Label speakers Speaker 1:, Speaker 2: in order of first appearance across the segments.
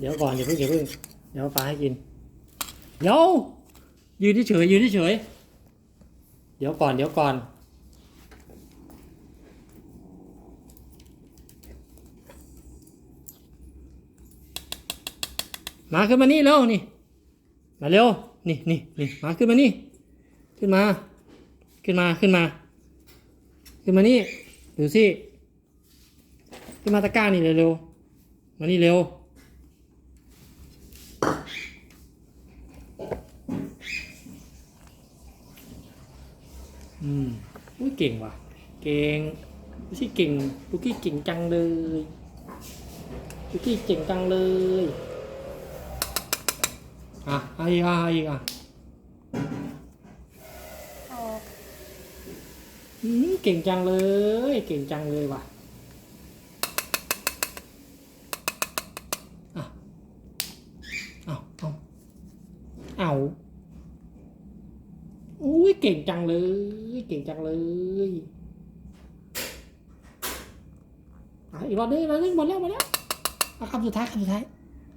Speaker 1: เดี๋ยวก่อนอย่าเพิ่งอย่าเพิ่งเดี๋ยวปลาให้กินเดี๋ยวยืนเฉยยืนเฉยเดี๋ยวก่อนเดี๋ยวก่อนมาขึ้นมานี่เร็วนี่ มาเร็วนี่นี่นี่มาขึ้นมานี่ ขึ้นมา ขึ้นมาขึ้นมา ขึ้นมานี่ดูสิขึ้นมาตะกร้านี่เร็วๆมานี่เร็ว อืมอุ้ยเก่งว่ะ เก่งดูสิเก่งลูกกี้เก่งจังเลยลูกกี้เก่งจังเลยอะเอาอีกอะเอาอีกอะ
Speaker 2: เอา
Speaker 1: อืมเก่งจังเลย เก่งจังเลยว่ะอะเอาเอา เอาอุ้ยเก่งจังเลย เก่งจังเลยอะอีกรอบนึงอีกรอบนึงหมดแล้วหมดแล้วเอาคำสุดท้ายคำสุดท้าย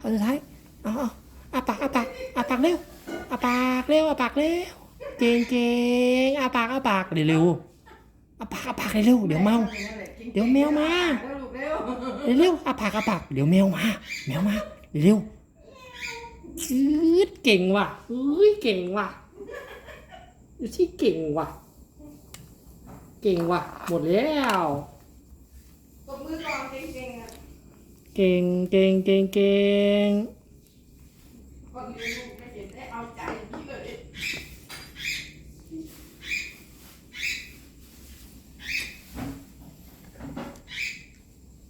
Speaker 1: คำสุดท้ายเอาเอาอาปากอาปากอาปากเร็วอาปากเร็วอาปากเร็วเก่งเก่งอาปากอาปากเร็วเร็วอาปากอาปากเร็วเดี๋ยวเมาเดี๋ยวแมวมา
Speaker 2: เร็วเร็ว
Speaker 1: เอาปากอาปากเดี๋ยวแมวมาแมวมาเร็ว ดเก่งว่ะอุ้ยเก่งว่ะดูที่เก่งว่ะ เก่งว่ะ หมดแล้ว
Speaker 2: ตบมือก่อนเก่งๆอะ
Speaker 1: เก่งเก่งเก่งเก่ง
Speaker 2: คนเลี้ยงลูกไม่เห็นได้เอาใจพี่เลย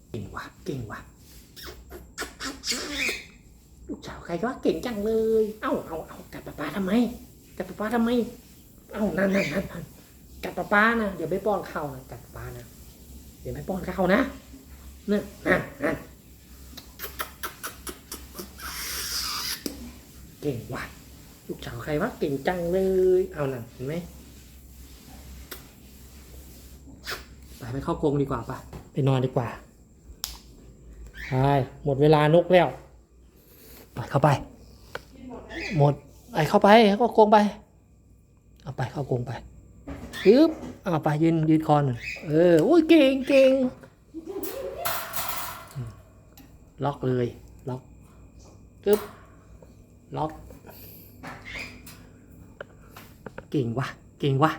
Speaker 1: เก่งว่ะเก่งว่ะ ลูกสาวใครวะเก่งจังเลย เอ้าเอาเอากัดป๊าป๊าทำไมกัดป๊าป๊าทำไม เอ้านั่นนั่นนั่นนั่นกัดป๊าป๊านะเดี๋ยวไม่ป้อนข้าวนะกัดป๊าป๊านะเดี๋ยวไม่ป้อนข้าวนะนั่นนั่นนั่นเก่งว่ะลูกสาวใครวะเก่งจังเลย เอานั่นเห็นไหมไปไปเข้ากรงดีกว่าปะไปนอนดีกว่าไปหมดเวลานกแล้ว ไปเข้าไป หมดไอเข้าไปเข้ากงไป เอาไปเข้ากงไปปึ๊บเอาไปยืนยืนคอนหน่อยเออโอ้ยเก่งเก่งล็อกเลยล็อกปึ๊บล็อก เก่งวะเก่งวะ